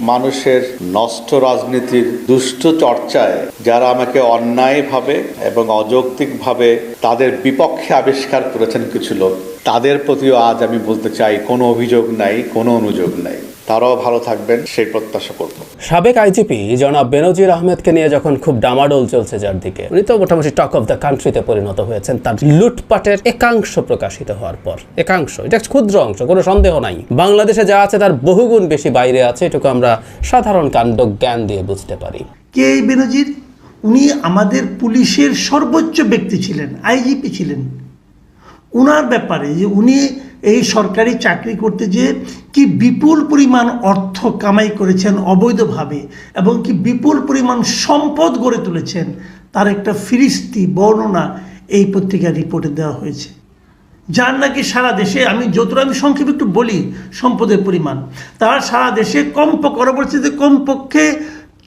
মানুষের নষ্ট রাজনীতির দুষ্ট চর্চায় যারা আমাকে অন্যায়ভাবে এবং অযৌক্তিকভাবে তাদের বিপক্ষে আবিষ্কার করেছেন কিছু লোক, তাদের প্রতিও আজ আমি বলতে চাই, কোনো অভিযোগ নাই, কোনো অনুযোগ নাই। তারাও ভালো থাকবেন সেই প্রত্যাশা করব। সাবেক আইজিপি জনাব বেনজির আহমেদকে নিয়ে যখন খুব ডামাডোল চলছে যার দিকে উনি তো মোটামুটি টক অফ দ্য কান্ট্রিতে পরিণত হয়েছেন। তার লুটপাটের একাংশ প্রকাশিত হওয়ার পর একাংশ এটা ক্ষুদ্র অংশ কোনো সন্দেহ নাই। বাংলাদেশে যা আছে তার বহুগুণ বেশি বাইরে আছে এটুকু আমরা সাধারণ কাণ্ড জ্ঞান দিয়ে বুঝতে পারি। কে এই বেনজির? উনি আমাদের পুলিশের সর্বোচ্চ ব্যক্তি ছিলেন আইজিপি ছিলেন। উনার ব্যাপারে যে উনি এই সরকারি চাকরি করতে যে কি বিপুল পরিমাণ অর্থ কামাই করেছেন অবৈধভাবে এবং কি বিপুল পরিমাণ সম্পদ গড়ে তুলেছেন, তার একটা ফিরিস্তি, বর্ণনা এই পত্রিকার রিপোর্টে দেওয়া হয়েছে। যার নাকি সারা দেশে, আমি যতটা আমি সংক্ষেপে একটু বলি সম্পদের পরিমাণ, তার সারা দেশে কম পরবর্তীতে কমপক্ষে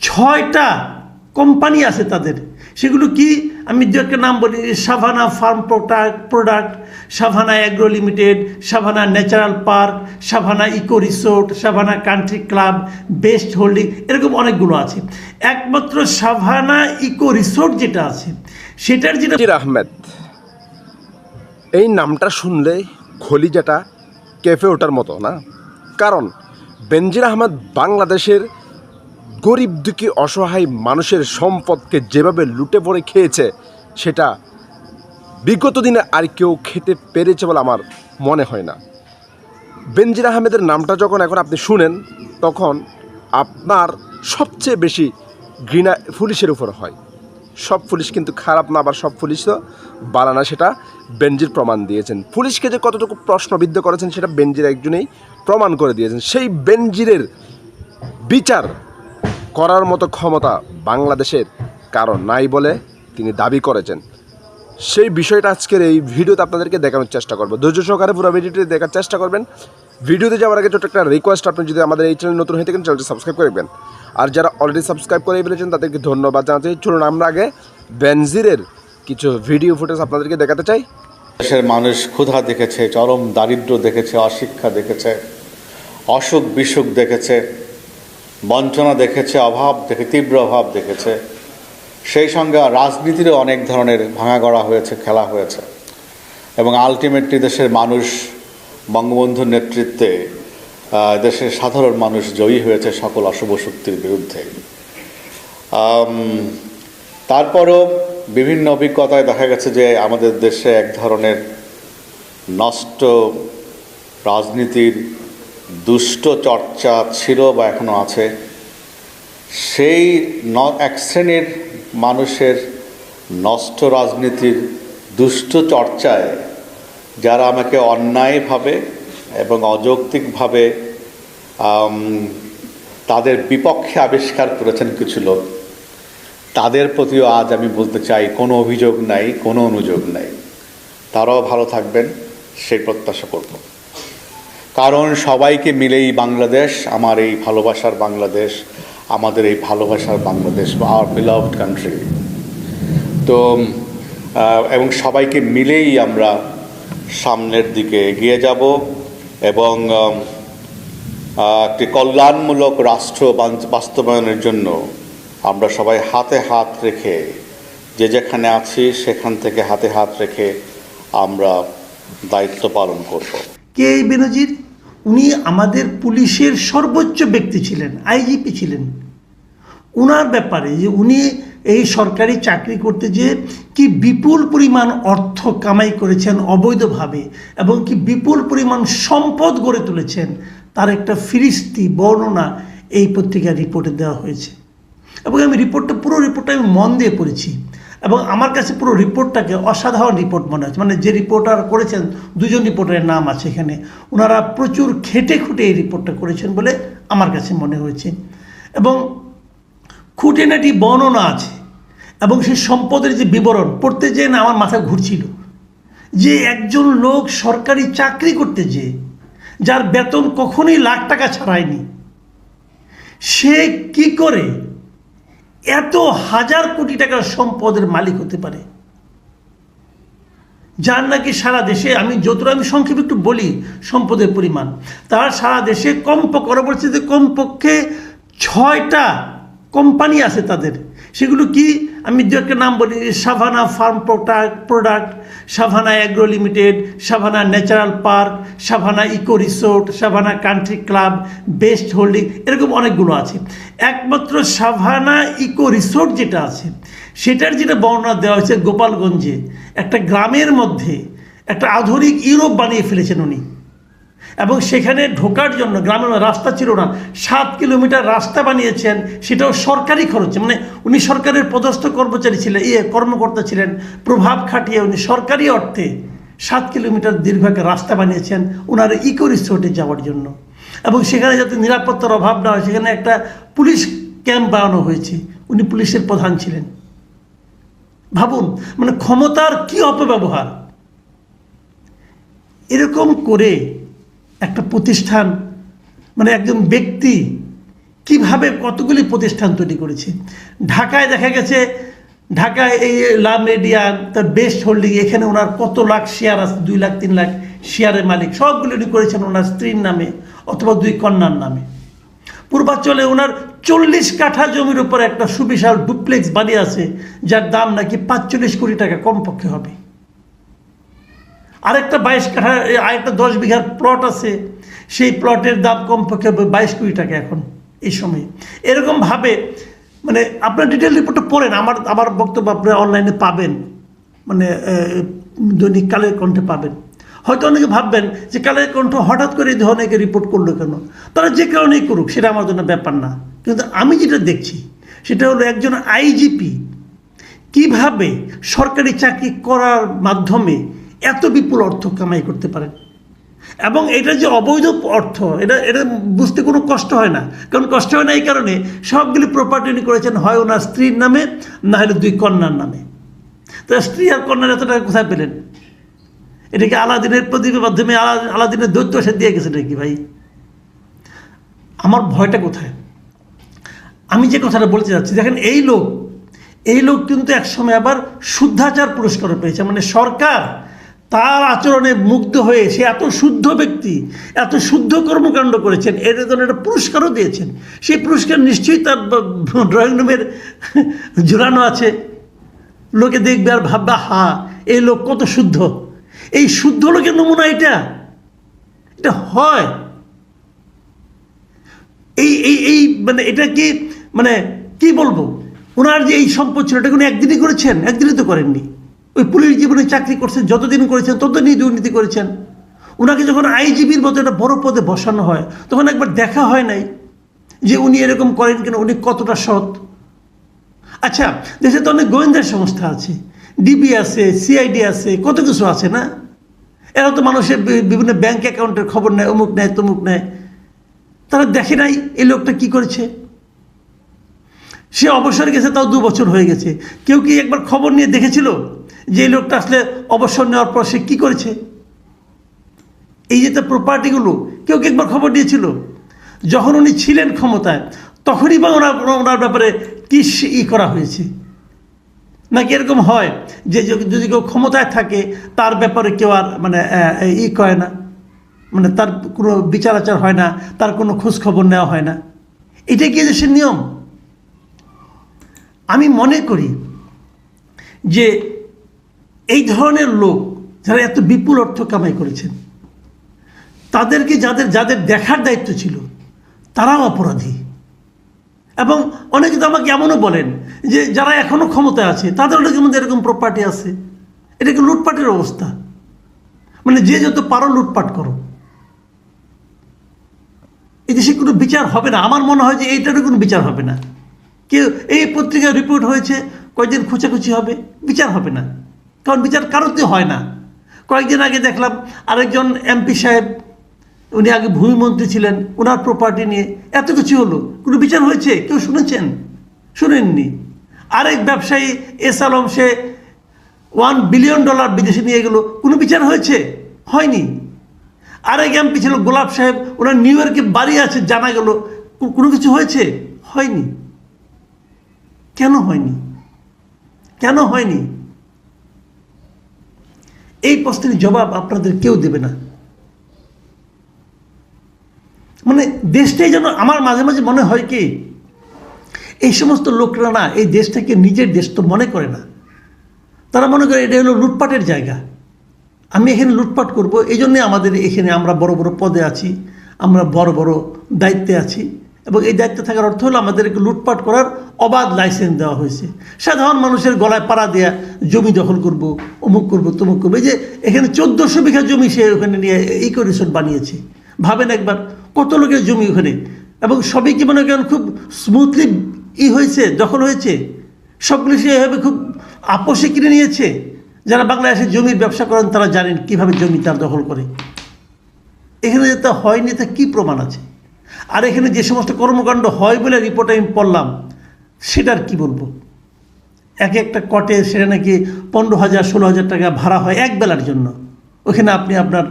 ছয়টা কোম্পানি আছে তাদের। সেগুলো কি? আমি দু একটা নাম বলি, Savannah farm product product Savannah agro limited Savannah natural park Savannah eco resort Savannah country club best holding এরকম অনেকগুলো আছে। একমাত্র সাভানা ইকো রিসোর্ট যেটা আছে, সেটার যেটা আহমেদ, এই নামটা শুনলে খলি খলিজাটা কেঁপে ওঠার মতো না? কারণ বেনজির আহমেদ বাংলাদেশের গরিব দুঃখী অসহায় মানুষের সম্পদকে যেভাবে লুটে পড়ে খেয়েছে, সেটা বিগত দিনে আর কেউ খেতে পেরেছে বলে আমার মনে হয় না। বেনজির আহমেদের নামটা যখন এখন আপনি শুনেন, তখন আপনার সবচেয়ে বেশি ঘৃণা পুলিশের উপর হয়। সব পুলিশ কিন্তু খারাপ না, আবার সব পুলিশ তো বালানা সেটা বেনজির প্রমাণ দিয়েছেন। পুলিশকে যে কতটুকু প্রশ্নবিদ্ধ করেছেন, সেটা বেনজির একজনেই প্রমাণ করে দিয়েছেন। সেই বেনজিরের বিচার করার মতো ক্ষমতা বাংলাদেশের কারণ নাই বলে তিনি দাবি করেছেন। সেই বিষয়টা আজকের এই ভিডিওতে আপনাদেরকে দেখানোর চেষ্টা করব। ধৈর্য সহকারে পুরো ভিডিওটি দেখার চেষ্টা করবেন। ভিডিওতে যাওয়ার আগে ছোট্ট একটা রিকোয়েস্ট আপনি যদি আমাদের এই চ্যানেল নতুন হয়ে থাকেন চ্যানেলটি সাবস্ক্রাইব করবেন আর যারা অলরেডি সাবস্ক্রাইব করে ফেলেছেন, তাদেরকে ধন্যবাদ জানাতে। চলুন আমরা আগে বেনজিরের কিছু ভিডিও ফুটেজ আপনাদেরকে দেখাতে চাই। দেশের মানুষ ক্ষুধা দেখেছে, চরম দারিদ্র্য দেখেছে, অশিক্ষা দেখেছে অসুখ বিসুখ দেখেছে, বঞ্চনা দেখেছে, অভাব দেখে, তীব্র অভাব দেখেছে। সেই সঙ্গে রাজনীতিরও অনেক ধরনের ভাঙা গড়া হয়েছে, খেলা হয়েছে। এবং আলটিমেটলি দেশের মানুষ, বঙ্গবন্ধুর নেতৃত্বে দেশের সাধারণ মানুষ জয়ী হয়েছে সকল অশুভ শক্তির বিরুদ্ধে। তারপরও বিভিন্ন অভিজ্ঞতায় দেখা গেছে যে আমাদের দেশে এক ধরনের নষ্ট রাজনীতির দুষ্ট চর্চা ছিল বা এখনও আছে। সেই ন, এক শ্রেণির মানুষের নষ্ট রাজনীতির দুষ্ট চর্চায় যারা আমাকে অন্যায়ভাবে এবং অযৌক্তিকভাবে তাদের বিপক্ষে আবিষ্কার করেছেন কিছু লোক। তাদের প্রতিও আজ আমি বলতে চাই, কোনো অভিযোগ নাই, কোনো অনুযোগ নাই। তারাও ভালো থাকবেন, সেই প্রত্যাশা করব। কারণ সবাইকে মিলেই বাংলাদেশ, আমার এই ভালোবাসার বাংলাদেশ। আমাদের এই ভালোবাসার বাংলাদেশ বা আওয়ার বিলাভড কান্ট্রি তো এবং সবাইকে মিলেই আমরা সামনের দিকে এগিয়ে যাব এবং একটি কল্যাণমূলক রাষ্ট্র বাস্তবায়নের জন্য আমরা সবাই হাতে হাত রেখে, যে যেখানে আছি সেখান থেকে হাতে হাত রেখে আমরা দায়িত্ব পালন করব। কে এই বেনজির? উনি আমাদের পুলিশের সর্বোচ্চ ব্যক্তি ছিলেন, আইজিপি ছিলেন। উনার ব্যাপারে যে উনি এই সরকারি চাকরি করতে যে কি বিপুল পরিমাণ অর্থ কামাই করেছেন অবৈধভাবে এবং কি বিপুল পরিমাণ সম্পদ গড়ে তুলেছেন, তার একটা ফিরিস্তি, বর্ণনা এই পত্রিকার রিপোর্টে দেওয়া হয়েছে। এবং আমি রিপোর্টটা, পুরো রিপোর্টটা আমি মন দিয়ে পড়েছি। এবং আমার কাছে পুরো রিপোর্টটাকে অসাধারণ রিপোর্ট মনে হচ্ছে মানে যে রিপোর্টার করেছেন দুজন রিপোর্টারের নাম আছে এখানে ওনারা প্রচুর খেটে খুঁটে এই রিপোর্টটা করেছেন বলে আমার কাছে মনে হয়েছে। এবং খুঁটিনাটি বর্ণনা আছে, এবং সেই সম্পদের যে বিবরণ, পড়তে যেয়ে না আমার মাথা ঘুরছিল। যে একজন লোক সরকারি চাকরি করতে যে যার বেতন কখনোই লাখ টাকা ছাড়ায়নি, সে কি করে এত হাজার কোটি টাকার সম্পদের মালিক হতে পারে। যার নাকি সারা দেশে, আমি যতটা আমি সংক্ষেপে একটু বলি সম্পদের পরিমাণ, তার সারা দেশে কমপক্ষ পরবর্তীতে কমপক্ষে ছয়টা কোম্পানি আছে তাদের। সেগুলো কি আমি দু একটা নাম বলি Savannah farm product product Savannah agro limited Savannah natural park Savannah eco resort Savannah country club best holding এরকম অনেকগুলো আছে। একমাত্র সাভানা ইকো রিসোর্ট যেটা আছে, সেটার যেটা বর্ণনা দেওয়া হয়েছে গোপালগঞ্জে, একটা গ্রামের মধ্যে একটা আধুনিক ইউরোপ বানিয়ে ফেলেছেন উনি। এবং সেখানে ঢোকার জন্য গ্রামের রাস্তা ছিল না। সাত কিলোমিটার রাস্তা বানিয়েছেন, সেটাও সরকারি খরচে। মানে উনি সরকারের পদস্থ কর্মচারী ছিলেন ইয়ে কর্মকর্তা ছিলেন, প্রভাব খাটিয়ে উনি সরকারি অর্থে সাত কিলোমিটার দীর্ঘ একটা রাস্তা বানিয়েছেন ওনার ইকো রিসোর্টে যাওয়ার জন্য। এবং সেখানে যাতে নিরাপত্তার অভাব না হয়, সেখানে একটা পুলিশ ক্যাম্প বানানো হয়েছে। উনি পুলিশের প্রধান ছিলেন। ভাবুন মানে ক্ষমতার কি অপব্যবহার? এরকম করে একটা প্রতিষ্ঠান মানে একজন ব্যক্তি কীভাবে কতগুলি প্রতিষ্ঠান তৈরি করেছে? ঢাকায় দেখা গেছে, ঢাকায় এই লা মেডিয়ান তার বেস্ট হোল্ডিং, এখানে ওনার কত লাখ শেয়ার আছে, দুই লাখ, তিন লাখ শেয়ারের মালিক, সবগুলো উনি করেছেন ওনার স্ত্রীর নামে অথবা দুই কন্যার নামে। পূর্বাঞ্চলে ওনার চল্লিশ কাঠা জমির উপর একটা সুবিশাল ডুপ্লেক্স বাড়ি আছে, যার দাম নাকি পাঁচচল্লিশ কোটি টাকা কমপক্ষে হবে। আরেকটা বাইশ কাঠা আরেকটা দশ বিঘার প্লট আছে। সেই প্লটের দাম কমপক্ষে বাইশ কোটি টাকা এখন, এই সময়ে। এরকমভাবে মানে আপনার ডিটেল রিপোর্টটা পড়েন, আমার আমার বক্তব্য আপনারা অনলাইনে পাবেন। মানে দৈনিক কালের কণ্ঠে পাবেন। হয়তো অনেকে ভাববেন যে কালের কণ্ঠ হঠাৎ করে এই ধরনের রিপোর্ট করল কেন? তারা যে কারণেই করুক, সেটা আমার জন্য ব্যাপার না। কিন্তু আমি যেটা দেখছি, সেটা হলো একজন আইজিপি। কীভাবে সরকারি চাকরি করার মাধ্যমে এত বিপুল অর্থ কামাই করতে পারেন এবং এটা যে অবৈধ অর্থ, এটা এটা বুঝতে কোনো কষ্ট হয় না। কারণ কষ্ট হয় না এই কারণে সবগুলি প্রপার্টি উনি করেছেন হয় ওনার স্ত্রীর নামে, না হলে দুই কন্যার নামে। তো স্ত্রী আর কন্যার এত টাকা কোথায় পেলেন? এটাকে আলাদিনের প্রদীপের মাধ্যমে আলা- আলাদিনের দৈত্য সে দিয়ে গেছে নাকি ভাই? আমার ভয়টা কোথায়? আমি যে কথাটা বলতে যাচ্ছি, দেখেন এই লোক এই লোক কিন্তু একসময় আবার শুদ্ধাচার পুরস্কারও পেয়েছে। মানে সরকার তার আচরণে মুগ্ধ হয়ে সে এত শুদ্ধ ব্যক্তি, এত শুদ্ধ কর্মকাণ্ড করেছেন, এর জন্য একটা পুরস্কারও দিয়েছেন। সেই পুরস্কার নিশ্চয়ই তার ড্রয়িং রুমের ঝুলানো আছে। লোকে দেখবে আর ভাববে হা এই লোক কত শুদ্ধ। এই শুদ্ধ লোকের নমুনা এটা। এটা হয়। এই এই এই মানে এটা কি মানে কি বলব? ওনার যে এই সম্পদ ছিল, এটা কোনো একদিনই করেছেন? একদিনই তো করেননি। ওই পুলিশ জীবনে চাকরি করছেন, যতদিন করেছেন, ততদিনই দুর্নীতি করেছেন। ওনাকে যখন আইজিবির মতো একটা বড় পদে বসানো হয়, তখন একবার দেখা হয় নাই যে উনি এরকম করেন কেন, উনি কতটা সৎ। আচ্ছা দেশে তো অনেক গোয়েন্দা সংস্থা আছে, ডিবি আছে, সিআইডি আছে, কত কিছু আছে না? এরা তো মানুষের বিভিন্ন ব্যাংক অ্যাকাউন্টের খবর নেয়, অমুক নেয়, তমুক নেয়। তারা দেখে নাই এই লোকটা কি করেছে? সে অবসর গেছে, তাও দু বছর হয়ে গেছে। কেউ কি একবার খবর নিয়ে দেখেছিল? যে লোকটা আসলে অবসর নেওয়ার পর সে কী করেছে? এই যে তার প্রপার্টিগুলো কেউ কি একবার খবর দিয়েছিল? যখন উনি ছিলেন ক্ষমতায়, তখনই বা ওনার ওনার ব্যাপারে কি সে- ই করা হয়েছে? নাকি এরকম হয় যে যদি- কেউ ক্ষমতায় থাকে, তার ব্যাপারে কেউ আর মানে ই করে না? মানে তার কোনো বিচার আচার হয় না, তার কোনো খোঁজ খবর নেওয়া হয় না? এটাই কি দেশের নিয়ম? আমি মনে করি যে এই ধরনের লোক যারা এত বিপুল অর্থ কামাই করেছেন, তাদেরকে যাদের যাদের দেখার দায়িত্ব ছিল, তারাও অপরাধী। এবং অনেকে তো আমাকে এমনও বলেন যে যারা এখনও ক্ষমতায় আছে তাদের অনেকের মধ্যে এরকম প্রপার্টি আছে। এটা কি লুটপাটের অবস্থা? মানে যে যত পারো লুটপাট করো। এই দেশে কোনো বিচার হবে না। আমার মনে হয় যে এইটারও কোনো বিচার হবে না। কেউ, এই পত্রিকায় রিপোর্ট হয়েছে কয়েকদিন খুচাখুচি হবে, বিচার হবে না। কারণ বিচার কারোতে হয় না। কয়েকদিন আগে দেখলাম আরেকজন এমপি সাহেব, উনি আগে ভূমিমন্ত্রী ছিলেন ওনার প্রপার্টি নিয়ে এত কিছু হলো। কোনো বিচার হয়েছে? কেউ শুনেছেন? শুনেননি। আরেক ব্যবসায়ী, এস আলম সে ওয়ান বিলিয়ন ডলার বিদেশে নিয়ে গেল। কোনো বিচার হয়েছে? হয়নি। আরেক এমপি ছিল গোলাপ সাহেব ওনার নিউ ইয়র্কে বাড়ি আছে, জানা গেল। কোনো কিছু হয়েছে? হয়নি। কেন হয়নি? কেন হয়নি? এই প্রশ্নের জবাব আপনাদের কেউ দেবে না। মানে দেশটাই যেন আমার মাঝে মাঝে মনে হয় কি, এই সমস্ত লোকরা না, এই দেশটাকে নিজের দেশ তো মনে করে না। তারা মনে করে এটা হলো লুটপাটের জায়গা। আমি এখানে লুটপাট করব, এই জন্যে আমাদের এখানে আমরা বড় বড় পদে আছি, আমরা বড় বড় দায়িত্বে আছি। এবং এই দায়িত্বে থাকার অর্থ হলো আমাদেরকে লুটপাট করার অবাধ লাইসেন্স দেওয়া হয়েছে। সাধারণ মানুষের গলায় পাড়া দেয়া জমি দখল করব, অমুক করব, তমুক করব। এই যে এখানে চোদ্দোশো বিঘা জমি সে ওখানে নিয়ে ইকো রিসোর্ট বানিয়েছে। ভাবেন একবার, কত লোকের জমি ওখানে? এবং সবই কি মনে করেন খুব স্মুথলি ই হয়েছে, দখল হয়েছে? সবগুলো সে এভাবে খুব আপোষে কিনে নিয়েছে? যারা বাংলাদেশে জমির ব্যবসা করেন, তারা জানেন কীভাবে জমি তার দখল করে। এখানে তা হয়নি, তা কী প্রমাণ আছে? আর এখানে যে সমস্ত কর্মকাণ্ড হয় বলে রিপোর্ট আমি পড়লাম সেটার কি বলব? এক একটা কটে সেটা নাকি পনেরো হাজার, ষোলো হাজার টাকা ভাড়া হয় এক বেলার জন্য। ওখানে আপনি আপনার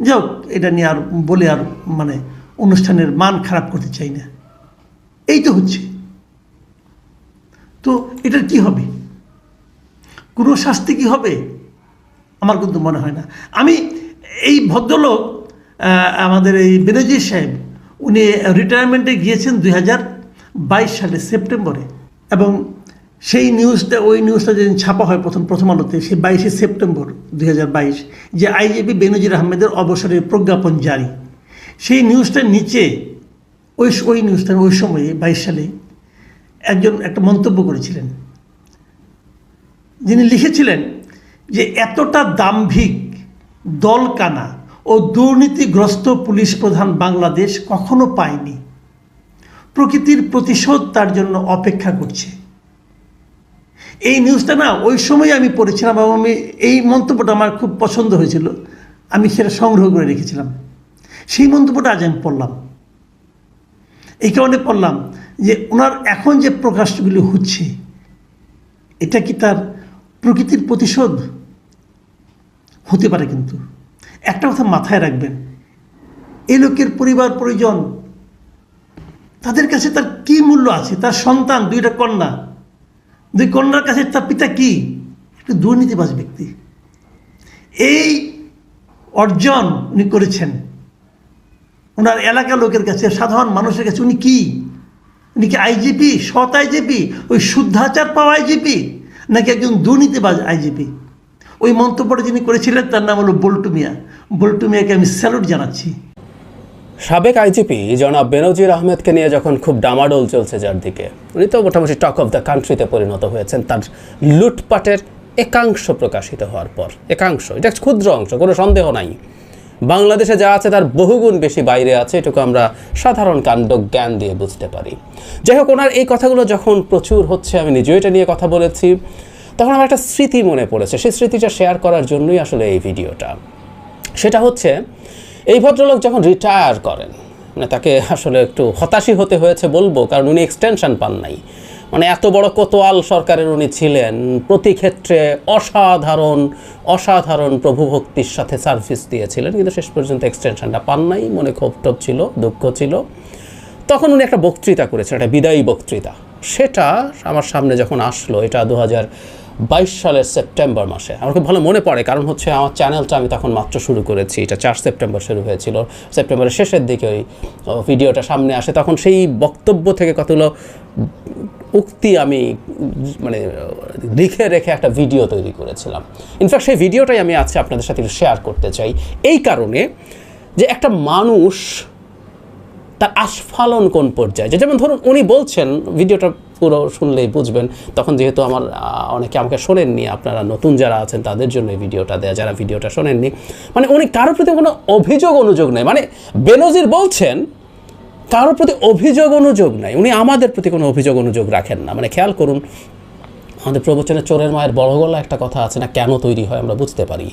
যাও এটা নিয়ে আর বলে আর মানে অনুষ্ঠানের মান খারাপ করতে চাই না। এই তো হচ্ছে। তো এটার কি হবে? কোনো শাস্তি কি হবে? আমার কিন্তু মনে হয় না। আমি এই ভদ্রলোক আমাদের এই বেনজির সাহেব, উনি রিটায়ারমেন্টে গিয়েছেন দুই হাজার বাইশ সালে সেপ্টেম্বরে। এবং সেই নিউজটা, ওই নিউজটা যেদিন ছাপা হয় প্রথম প্রথম আলোতে, সেই বাইশে সেপ্টেম্বর দুই হাজার বাইশ, যে আইজিপি বেনজির আহমেদের অবসরের প্রজ্ঞাপন জারি। সেই নিউজটার নিচে, ওই ওই নিউজটা, ওই সময়ে, বাইশ সালে একজন, একটা মন্তব্য করেছিলেন। যিনি লিখেছিলেন যে, এতটা দাম্ভিক দলকানা ও দুর্নীতিগ্রস্ত পুলিশ প্রধান বাংলাদেশ কখনো পায়নি। প্রকৃতির প্রতিশোধ তার জন্য অপেক্ষা করছে। এই নিউজটা না, ওই সময় আমি পড়েছিলাম এবং আমি এই মন্তব্যটা আমার খুব পছন্দ হয়েছিল। আমি সেটা সংগ্রহ করে রেখেছিলাম। সেই মন্তব্যটা আজ আমি পড়লাম। এই কারণে পড়লাম যে ওনার এখন যে প্রকাশগুলি হচ্ছে, এটা কি তার প্রকৃতির প্রতিশোধ? হতে পারে কিন্তু। একটা কথা মাথায় রাখবেন এই লোকের পরিবার পরিজন তাদের কাছে তার কি মূল্য আছে? তার সন্তান, দুইটা কন্যা। দুই কন্যার কাছে তার পিতা কি? একটু দুর্নীতিবাজ ব্যক্তি। এই অর্জন উনি করেছেন। ওনার এলাকার লোকের কাছে, সাধারণ মানুষের কাছে উনি কি? উনি কি আইজিপি? সৎ আইজিপি? ওই শুদ্ধাচার পাওয়া আইজিপি? নাকি একজন দুর্নীতিবাজ আইজিপি? ওই মন্তব্যটা যিনি করেছিলেন, তার নাম হলো বল্টু মিয়া। মিয়াকে আমি স্যালুট জানাচ্ছি। সাবেক আইজিপি জনাব বেনজির আহমেদকে নিয়ে যখন খুব ডামাডোল চলছে যার দিকে উনি তো মোটামুটি টক অফ দ্য কান্ট্রিতে পরিণত হয়েছেন। তার লুটপাটের একাংশ প্রকাশিত হওয়ার পর, একাংশ, এটা ক্ষুদ্র অংশ, কোনো সন্দেহ নাই। বাংলাদেশে যা আছে তার বহুগুণ বেশি বাইরে আছে, এটুকু আমরা সাধারণ কাণ্ড জ্ঞান দিয়ে বুঝতে পারি। যাই হোক, ওনার এই কথাগুলো যখন প্রচুর হচ্ছে, আমি নিজেও এটা নিয়ে কথা বলেছি, তখন আমার একটা স্মৃতি মনে পড়েছে। সেই স্মৃতিটা শেয়ার করার জন্যই আসলে এই ভিডিওটা। সেটা হচ্ছে এই ভদ্রলোক যখন রিটায়ার করেন মানে তাকে আসলে একটু হতাশই হতে হয়েছে বলব, কারণ উনি এক্সটেনশন পান নাই। মানে এত বড় কোতোয়াল সরকারের উনি ছিলেন, প্রতি ক্ষেত্রে অসাধারণ অসাধারণ প্রভুভক্তির সাথে সার্ভিস দিয়েছিলেন, কিন্তু শেষ পর্যন্ত এক্সটেনশনটা পান নাই, মনে ক্ষোভ টোভ ছিল, দুঃখ ছিল। তখন উনি একটা বক্তৃতা করেছেন, একটা বিদায়ী বক্তৃতা। সেটা আমার সামনে যখন আসলো, এটা দু হাজার বাইশ সালের সেপ্টেম্বর মাসে। আমার খুব ভালো মনে পড়ে, কারণ হচ্ছে আমার চ্যানেলটা আমি তখন মাত্র শুরু করেছি। এটা চার সেপ্টেম্বর শুরু হয়েছিল। সেপ্টেম্বরের শেষের দিকে ওই ভিডিওটা সামনে আসে। তখন সেই বক্তব্য থেকে কতগুলো উক্তি আমি মানে লিখে রেখে একটা ভিডিও তৈরি করেছিলাম। ইনফ্যাক্ট সেই ভিডিওটাই আমি আজকে আপনাদের সাথে শেয়ার করতে চাই। এই কারণে যে একটা মানুষ তার আস্ফালন কোন পর্যায়ে? যেমন ধরুন উনি বলছেন, ভিডিওটা পুরো শুনলেই বুঝবেন। তখন যেহেতু আমার অনেকে আমাকে শোনেননি, আপনারা নতুন যারা আছেন তাদের জন্য ভিডিওটা দেয়া, যারা ভিডিওটা শোনেননি মানে উনি কারোর প্রতি কোনো অভিযোগ অনুযোগ নেই। মানে বেনজির বলছেন, কারোর প্রতি অভিযোগ অনুযোগ নাই। উনি আমাদের প্রতি কোনো অভিযোগ অনুযোগ রাখেন না। মানে খেয়াল করুন, আমাদের প্রবচনে চোরের মায়ের বড় গলা একটা কথা আছে না, কেন তৈরি হয় আমরা বুঝতে পারি।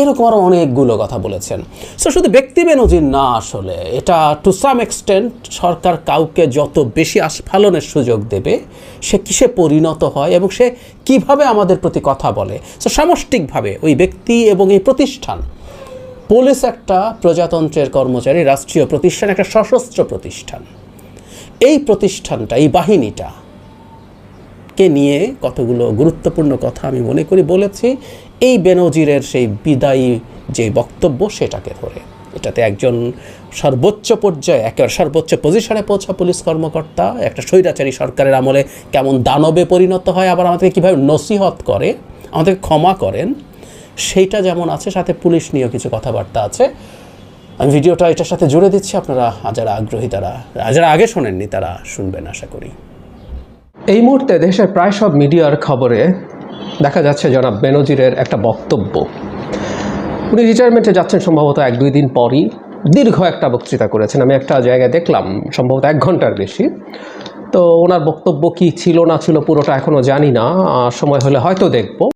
এরকম আরও অনেকগুলো কথা বলেছেন। সো শুধু ব্যক্তি বেনজির না আসলে, এটা টু সাম এক্সটেন্ট সরকার কাউকে যত বেশি আস্ফালনের সুযোগ দেবে, সে কিসে পরিণত হয় এবং সে কীভাবে আমাদের প্রতি কথা বলে। সো সামষ্টিকভাবে ওই ব্যক্তি এবং এই প্রতিষ্ঠান, পুলিশ একটা প্রজাতন্ত্রের কর্মচারী, রাষ্ট্রীয় প্রতিষ্ঠান, একটা সশস্ত্র প্রতিষ্ঠান। এই প্রতিষ্ঠানটা, এই বাহিনীটা কে নিয়ে কতগুলো গুরুত্বপূর্ণ কথা আমি মনে করি বলেছি এই বেনজিরের সেই বিদায়ী যে বক্তব্য সেটাকে ধরে। এটাতে একজন সর্বোচ্চ পর্যায়ে, একেবারে সর্বোচ্চ পজিশনে পৌঁছা পুলিশ কর্মকর্তা, একটা স্বৈরাচারী সরকারের আমলে কেমন দানবে পরিণত হয়, আবার আমাদেরকে কীভাবে নসিহত করে, আমাদেরকে ক্ষমা করেন, সেইটা যেমন আছে, সাথে পুলিশ নিয়েও কিছু কথাবার্তা আছে। আমি ভিডিওটা এটার সাথে জুড়ে দিচ্ছি, আপনারা যারা আগ্রহী তারা, যারা আগে শোনেননি তারা শুনবেন, আশা করি। এই মুহূর্তে দেশের প্রায় সব মিডিয়ার খবরে দেখা যাচ্ছে জনাব বেনজিরের একটা বক্তব্য। উনি রিটায়ারমেন্টে যাচ্ছেন সম্ভবত এক দুই দিন পরই। দীর্ঘ একটা বক্তৃতা করেছেন। আমি একটা জায়গায় দেখলাম, সম্ভবত এক ঘণ্টার বেশি। তো ওনার বক্তব্য কি ছিল না ছিল পুরোটা এখনও জানি না। সময় হলে হয়তো দেখব।